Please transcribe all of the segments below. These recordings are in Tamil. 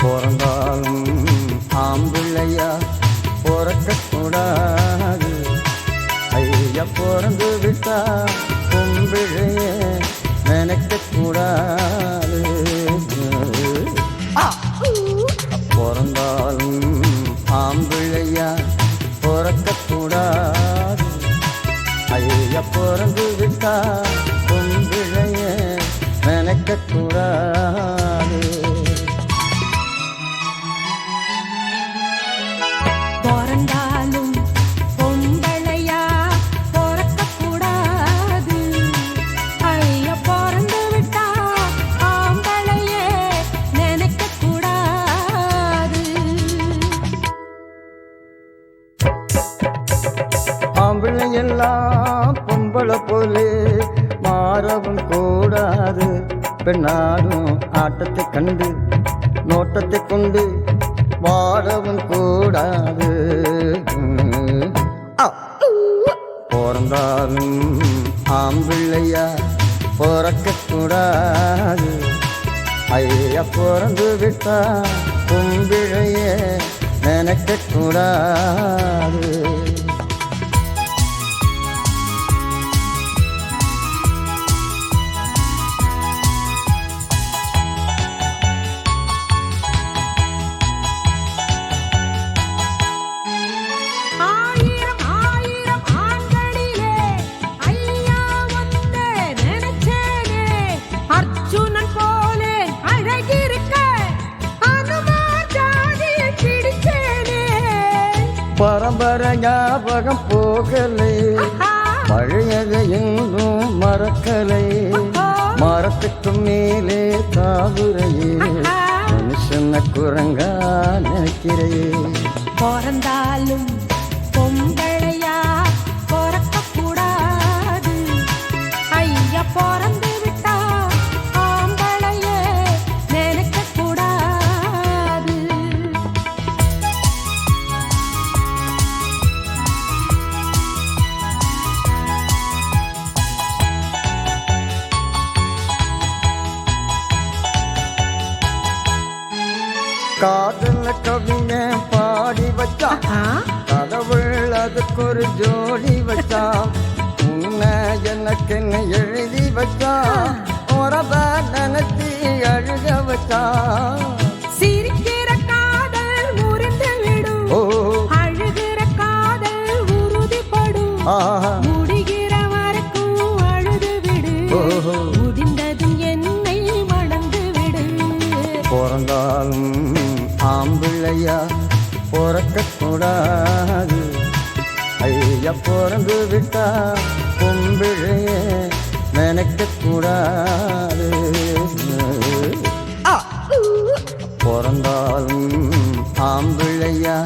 பிறந்தாலும் ஆம்பிள்ளையா பிறக்கக்கூடாது. ஐயா பிறந்து விட்டா கும்பிழைய நினைக்கக்கூடாது. பிறந்தாலும் ஆம்பிள்ளையா பிறக்கக்கூடாது. ஐயா பிறந்து விட்டா கும்பிழைய நினைக்கக்கூடாது. எல்லாம் பொம்பளை போலே மாறவும் கூடாது. பெண்ணாடும் ஆட்டத்தை கண்டு நோட்டத்தை கொண்டு வாழவும் கூடாது. பிறந்தாலும் ஆம்பிள்ளையா பிறக்கக்கூடாது ஐயா பிறந்து விட்டா கும்பிழையே நினைக்கக்கூடாது பரம்பரை ஞாபகம் போகலை. பழையது எங்கும் மறக்கலை. மரத்துக்கு மேலே தாவுரையே. மனுஷன குரங்கா நினைக்கிறையே பிறந்தாலும் காதல கவிஞ பாடி வச்சான் கடவுள் அதுக்கு ஒரு ஜோடி வச்சான் உன்னை எனக்கு என்ன எழுதி வச்சான் உறவ நினைச்சி அழுக வச்சான் சிரிக்கிற காதல் முறிந்து விடும் அழுகிற காதல் உறுதிப்படும் முடிகிற வரைக்கும் அழுது விடு. என்னை மணந்து விடு. பிறந்தாலும் ஆம்பிள்ளையா பிறக்கக்கூடாது. ஐயா பிறந்து விட்டா கும்பிழைய நினைக்கக்கூடாது. பிறந்தாலும் ஆம்பிள்ளையா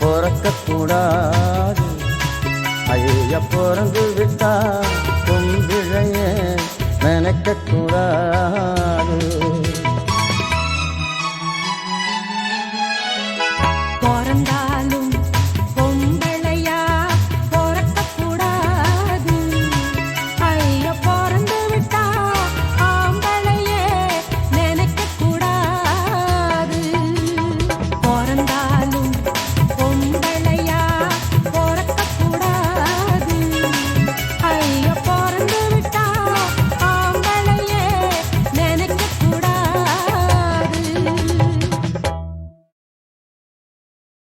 பிறக்கக்கூடாது. ஐயா பிறந்து விட்டா கும்பிழைய நினைக்கக்கூடாது.